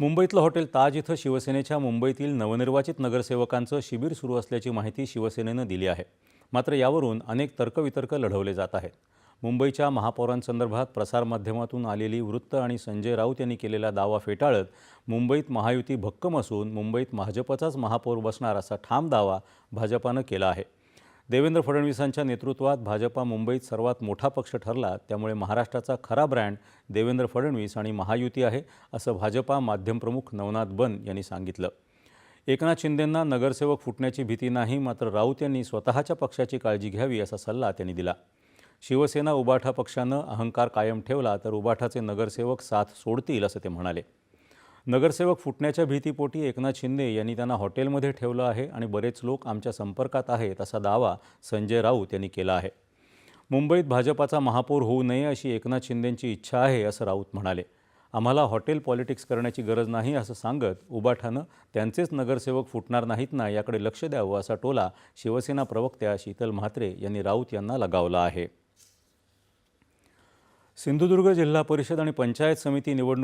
मुंबईतलं हॉटेल ताज इथं शिवसेनेच्या मुंबईतील नवनिर्वाचित नगरसेवकांचं शिबिर सुरू असल्याची माहिती शिवसेनेनं दिली आहे. मात्र यावरून अनेक तर्कवितर्क लढवले जात आहेत. मुंबईच्या महापौरांसंदर्भात प्रसारमाध्यमातून आलेली वृत्त आणि संजय राऊत यांनी केलेला दावा फेटाळत मुंबईत महायुती भक्कम असून मुंबईत भाजपचाच महापौर बसणार असा ठाम दावा भाजपानं केला आहे. देवेंद्र फडणवीसांच्या नेतृत्वात भाजपा मुंबईत सर्वात मोठा पक्ष ठरला त्यामुळे महाराष्ट्राचा खरा ब्रँड देवेंद्र फडणवीस आणि महायुती आहे असं भाजपा माध्यमप्रमुख नवनाथ बन यांनी सांगितलं. एकनाथ शिंदेंना नगरसेवक फुटण्याची भीती नाही मात्र राऊत यांनी स्वतःच्या पक्षाची काळजी घ्यावी असा सल्ला त्यांनी दिला. शिवसेना उबाठा पक्षानं अहंकार कायम ठेवला तर उबाठाचे नगरसेवक साथ सोडतील असं ते म्हणाले. नगरसेवक फुटण्याच्या भीतीपोटी एकनाथ शिंदे यांनी त्यांना हॉटेलमध्ये ठेवलं आहे आणि बरेच लोक आमच्या संपर्कात आहेत असा दावा संजय राऊत यांनी केला आहे. मुंबईत भाजपाचा महापौर होऊ नये अशी एकनाथ शिंदेंची इच्छा आहे असं राऊत म्हणाले. आम्हाला हॉटेल पॉलिटिक्स करण्याची गरज नाही असं सांगत उबाठानं त्यांचेच नगरसेवक फुटणार नाहीत ना याकडे लक्ष द्यावं असा टोला शिवसेना प्रवक्त्या शीतल म्हात्रे यांनी राऊत यांना लगावला आहे. सिंधुदुर्ग जिल्हा परिषद आणि पंचायत समिती निवडणूक